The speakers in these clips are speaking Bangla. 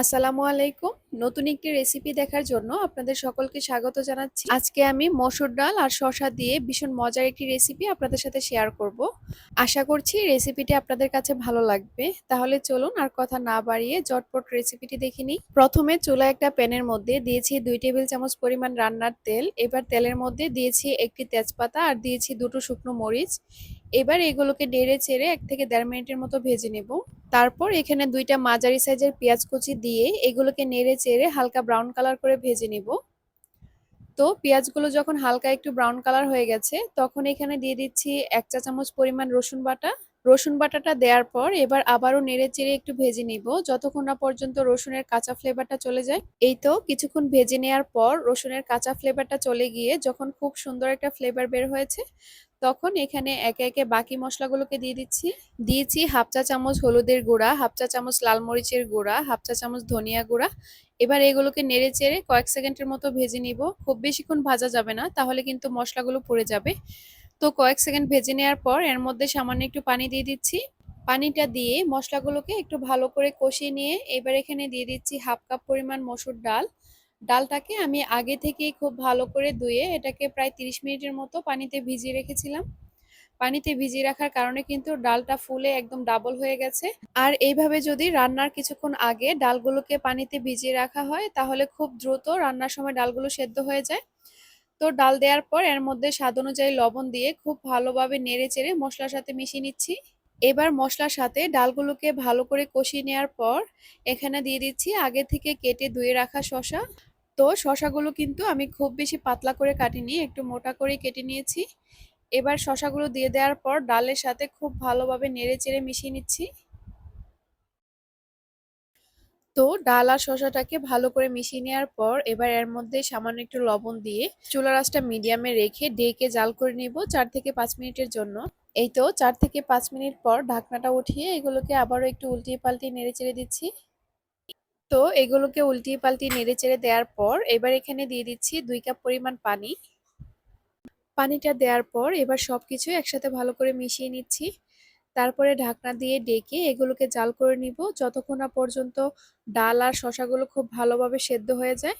আসসালামু আলাইকুম। নতুন একটি রেসিপি দেখার জন্য আপনাদের সকলকে স্বাগত জানাচ্ছি। আজকে আমি মসুর ডাল আর শসা দিয়ে ভীষণ মজার একটি রেসিপি আপনাদের সাথে শেয়ার করব। আশা করছি রেসিপিটি আপনাদের কাছে ভালো লাগবে। তাহলে চলুন আর কথা না বাড়িয়ে জটপট রেসিপিটি দেখে নিই। প্রথমে চুলা একটা প্যানের মধ্যে দিয়েছি দুই টেবিল চামচ পরিমাণ রান্নার তেল। এবার তেলের মধ্যে দিয়েছি একটি তেজপাতা আর দিয়েছি দুটো শুকনো মরিচ। এবার এগুলোকে ডেড়ে চেড়ে এক থেকে দেড় মিনিটের মতো ভেজে নেব। তারপর এখানে দুইটা মাঝারি সাইজের পেঁয়াজ কুচি দিয়ে এগুলোকে নেড়ে চেড়ে হালকা ব্রাউন কালার করে ভেজে নেব। তো পেঁয়াজগুলো যখন হালকা একটু ব্রাউন কালার হয়ে গেছে, তখন এখানে দিয়ে দিচ্ছি এক চা চামচ পরিমাণ রসুন বাটা রসুন বাটাটা দেওয়ার পর এবার আবারও নেড়ে চেড়ে একটু ভেজে নিব। যতক্ষণ না পর্যন্ত রসুনের কাঁচা ফ্লেভারটা চলে যায়, এই তো কিছুক্ষণ ভেজে নেওয়ার পর রসুনের কাঁচা ফ্লেভারটা চলে গিয়ে যখন খুব সুন্দর একটা ফ্লেভার বের হয়েছে, তখন এখানে একে একে বাকি মশলাগুলোকে দিয়ে দিচ্ছি। দিয়েছি হাফ চা চামচ হলুদের গুঁড়া, হাফ চা চামচ লাল মরিচের গুঁড়া, হাফ চা চামচ ধনিয়া গুঁড়া। এবার এগুলোকে নেড়ে চেড়ে কয়েক সেকেন্ডের মতো ভেজে নিব। খুব বেশিক্ষণ ভাজা যাবে না, তাহলে কিন্তু মশলাগুলো পড়ে যাবে। তো কয়েক সেকেন্ড ভেজে নেওয়ার পর এর মধ্যে সামান্য একটু পানি দিয়ে দিচ্ছি। পানিটা দিয়ে মশলাগুলোকে একটু ভালো করে কষিয়ে নিয়ে এবার এখানে দিয়ে দিচ্ছি হাফ কাপ পরিমাণ মসুর ডাল। ডালটাকে আমি আগে থেকেই খুব ভালো করে ধুয়ে এটাকে প্রায় 30 মিনিটের মতো পানিতে ভিজিয়ে রেখেছিলাম। পানিতে ভিজিয়ে রাখার কারণে কিন্তু ডালটা ফুলে একদম ডাবল হয়ে গেছে। আর এইভাবে যদি রান্নার কিছুক্ষণ আগে ডালগুলোকে পানিতে ভিজিয়ে রাখা হয়, তাহলে খুব দ্রুত রান্নার সময় ডালগুলো সেদ্ধ হয়ে যায়। তো ডাল দেওয়ার পর এর মধ্যে স্বাদ অনুযায়ী লবণ দিয়ে খুব ভালোভাবে নেড়ে চেড়ে মশলার সাথে মিশিয়ে নিচ্ছি। এবার মশলার সাথে ডালগুলোকে ভালো করে কষিয়ে নেওয়ার পর এখানে দিয়ে দিচ্ছি আগে থেকে কেটে ধুয়ে রাখা শশা তো শশাগুলো কিন্তু আমি খুব বেশি পাতলা করে কাটিনি, একটু মোটা করে কেটে নিয়েছি। এবার শশাগুলো দিয়ে দেওয়ার পর ডালের সাথে খুব ভালোভাবে নেড়ে চেড়ে মিশিয়ে নিচ্ছি। তো ডাল আর শশাটাকে ভালো করে মিশিয়ে নেওয়ার পর এবার এর মধ্যে সামান্য একটু লবণ দিয়ে চুলা রাসটা মিডিয়ামে রেখে ডেকে জাল করে নিব চার থেকে পাঁচ মিনিটের জন্য। এই তো চার থেকে পাঁচ মিনিট পর ঢাকনাটা উঠিয়ে এগুলোকে আবারও একটু উল্টিয়ে পাল্টিয়ে নেড়ে চেড়ে দিচ্ছি। তো এগুলোকে উল্টিয়ে পাল্টিয়ে নেড়ে চেড়ে দেওয়ার পর এবার এখানে দিয়ে দিচ্ছি দুই কাপ পরিমাণ পানি। পানিটা দেওয়ার পর এবার সব কিছু একসাথে ভালো করে মিশিয়ে নিচ্ছি। তারপরে ঢাকনা দিয়ে ডেকে এগুলোকে জাল করে নিব। যতক্ষণ না পর্যন্ত ডাল আর শশাগুলো খুব ভালোভাবে সেদ্ধ হয়ে যায়।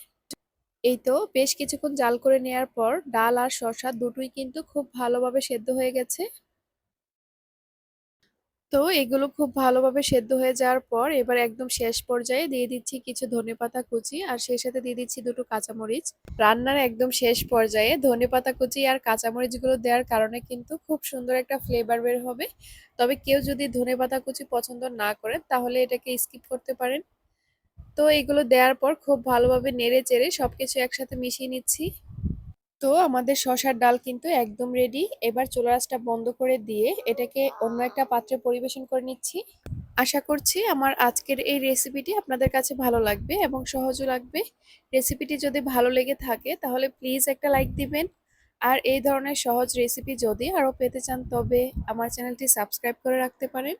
এই তো বেশ কিছুক্ষণ জাল করে নেয়ার পর ডাল আর শশা দুটোই কিন্তু খুব ভালোভাবে সেদ্ধ হয়ে গেছে। তো এগুলো খুব ভালোভাবে সেদ্ধ হয়ে যাওয়ার পর এবার একদম শেষ পর্যায়ে দিয়ে দিচ্ছি কিছু ধনেপাতা কুচি আর সেই সাথে দিয়ে দিচ্ছি দুটো কাঁচামরিচ। রান্নার একদম শেষ পর্যায়ে ধনেপাতা কুচি আর কাঁচামরিচগুলো দেওয়ার কারণে কিন্তু খুব সুন্দর একটা ফ্লেভার বের হবে। তবে কেউ যদি ধনেপাতা কুচি পছন্দ না করেন তাহলে এটাকে স্কিপ করতে পারেন। তো এগুলো দেওয়ার পর খুব ভালোভাবে নেড়ে চেড়ে সবকিছু একসাথে মিশিয়ে নিচ্ছি। তো আমাদের শশার ডাল কিন্তু একদম রেডি এবার চুলা বন্ধ করে দিয়ে এটাকে অন্য একটা পাত্রে পরিবেশন করে নিচ্ছি। আশা করছি আমার আজকের এই রেসিপিটি আপনাদের কাছে ভালো লাগবে এবং সহজও লাগবে। রেসিপিটি যদি ভালো লেগে থাকে, তাহলে প্লিজ একটা লাইক দিবেন। আর এই ধরনের সহজ রেসিপি যদি আরও পেতে চান, তবে আমার চ্যানেলটি সাবস্ক্রাইব করে রাখতে পারেন।